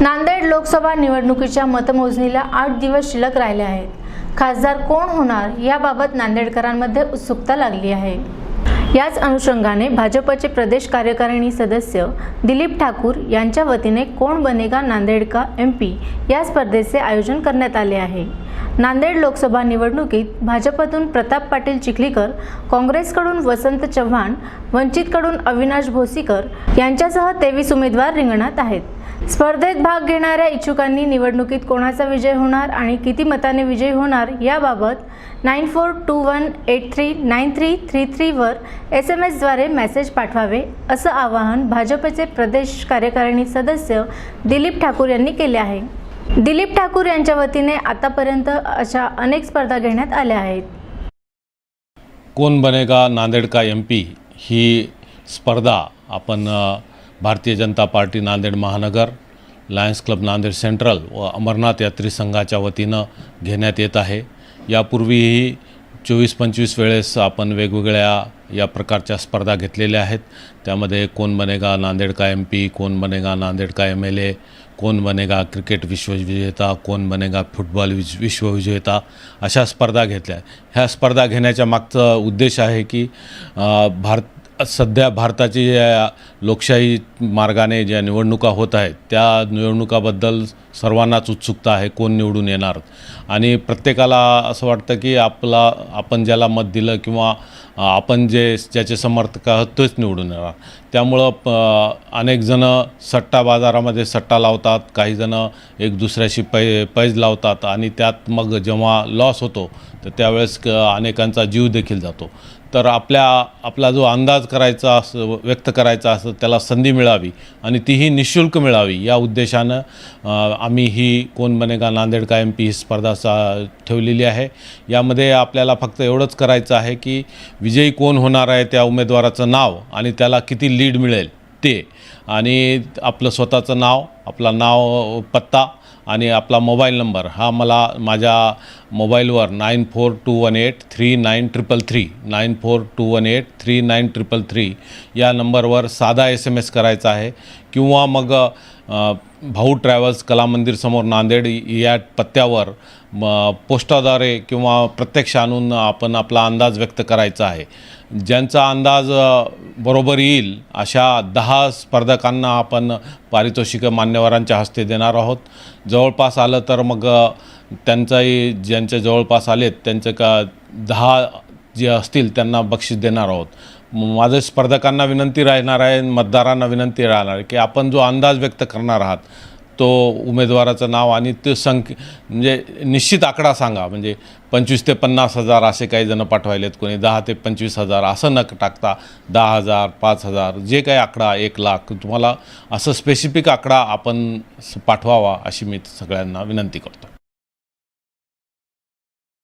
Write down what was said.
नांदेड लोकसभा निवडणुकीच्या मतमोजणीला आठ दिवस शिल्लक राहिले आहेत. खासदार कोण होणार याबाबत नांदेडकरांमध्ये उत्सुकता लागली आहे. याच अनुषंगाने भाजपचे प्रदेश कार्यकारिणी सदस्य दिलीप ठाकूर यांच्या वतीने कोण बनेगा नांदेड का एम पी या स्पर्धेचे आयोजन करण्यात आले आहे. नांदेड लोकसभा निवडणुकीत भाजपतून प्रताप पाटील चिखलीकर काँग्रेसकडून वसंत चव्हाण वंचितकडून अविनाश भोसीकर यांच्यासह तेवीस उमेदवार रिंगणात आहेत. स्पर्धेत भाग घेणाऱ्या इच्छुकांनी निवडणुकीत कोणाचा विजय होणार आणि किती मताने विजय होणार याबाबत nine four two one eight three nine three three थ्रीवर S M एसद्वारे मेसेज पाठवावे असं आवाहन भाजपचे प्रदेश कार्यकारिणी सदस्य दिलीप ठाकूर यांनी केले आहे. दिलीप ठाकूर यांच्या वतीने आतापर्यंत अशा अनेक स्पर्धा घेण्यात आल्या आहेत. कोण बनेगा नांदेड का एम पी ही स्पर्धा आपण भारतीय जनता पार्टी नांदेड महानगर लायन्स क्लब नांदेड सेंट्रल व अमरनाथ यात्री संघाच्या वतीनं घेण्यात येत आहे. यापूर्वीही चोवीस पंचवीस वेळेस आपण वेगवेगळ्या या प्रकारच्या स्पर्धा घेतलेल्या आहेत. त्यामध्ये कोण बनेगा नांदेड का एम पी कोण बनेगा नांदेड का एम एल ए कोण बनेगा क्रिकेट विश्वविजेता कोण बनेगा फुटबॉल विज विश्वविजेता अशा स्पर्धा घेतल्या. ह्या स्पर्धा घेण्याच्या मागचा उद्देश आहे की भारत सध्या भारताची ज्या लोकशाही मार्गाने ज्या निवडणुका होत आहेत त्या निवडणुकाबद्दल सर्वांनाच उत्सुकता आहे कोण निवडून येणार. आणि प्रत्येकाला असं वाटतं की आपला आपण ज्याला मत दिलं किंवा आपण जे ज्याचे समर्थक आहोत तेच निवडून येणार. त्यामुळं प अनेकजणं सट्टा बाजारामध्ये सट्टा लावतात काहीजणं एक दुसऱ्याशी पै पैज लावतात आणि त्यात मग जेव्हा लॉस होतो तर त्यावेळेस क अनेकांचा जीव देखील जातो. तर आपल्या आपला जो अंदाज करायचा असं व्यक्त करायचा असं त्याला संधी मिळावी आणि तीही निशुल्क मिळावी या उद्देशानं आम्ही ही कोण बनेगा नांदेड का एम पी ही स्पर्धा सा ठेवलेली आहे. यामध्ये आपल्याला फक्त एवढंच करायचं आहे की विजयी कोण होणार आहे त्या उमेदवाराचं नाव आणि त्याला किती लीड मिळेल ते आणि आपलं स्वतःचं नाव आपला नाव पत्ता आणि आपला मोबाईल नंबर हा मला माझ्या मोबाईलवर nine four two one eight three nine triple three nine four two one eight three nine triple three या नंबरवर साधा एस एम एस करायचा आहे. किंवा मग भाऊ ट्रॅव्हल्स कला मंदिरसमोर नांदेड या पत्त्यावर पोस्टाद्वारे किंवा प्रत्यक्ष आणून आपण आपला अंदाज व्यक्त करायचा आहे. ज्यांचा अंदाज बरोबर येईल अशा दहा स्पर्धकांना आपण पारितोषिकं मान्यवरांच्या हस्ते देणार आहोत. जवळपास आलं तर मग त्यांचाही ज्यांच्या जवळपास आलेत त्यांचं का दहा जे असतील त्यांना बक्षीस देणार आहोत. माझं स्पर्धकांना विनंती राहणार आहे मतदारांना विनंती राहणार आहे की आपण जो अंदाज व्यक्त करणार आहात तो उमेदवाराचं नाव आणि ते संख्य म्हणजे निश्चित आकडा सांगा. म्हणजे पंचवीस ते पन्नास हजार असे काही जण पाठवायलेत कोणी दहा ते पंचवीस हजार असं न टाकता दहा हजार पाच हजार जे काही आकडा एक लाख तुम्हाला असं स्पेसिफिक आकडा आपण पाठवावा अशी मी सगळ्यांना विनंती करतो.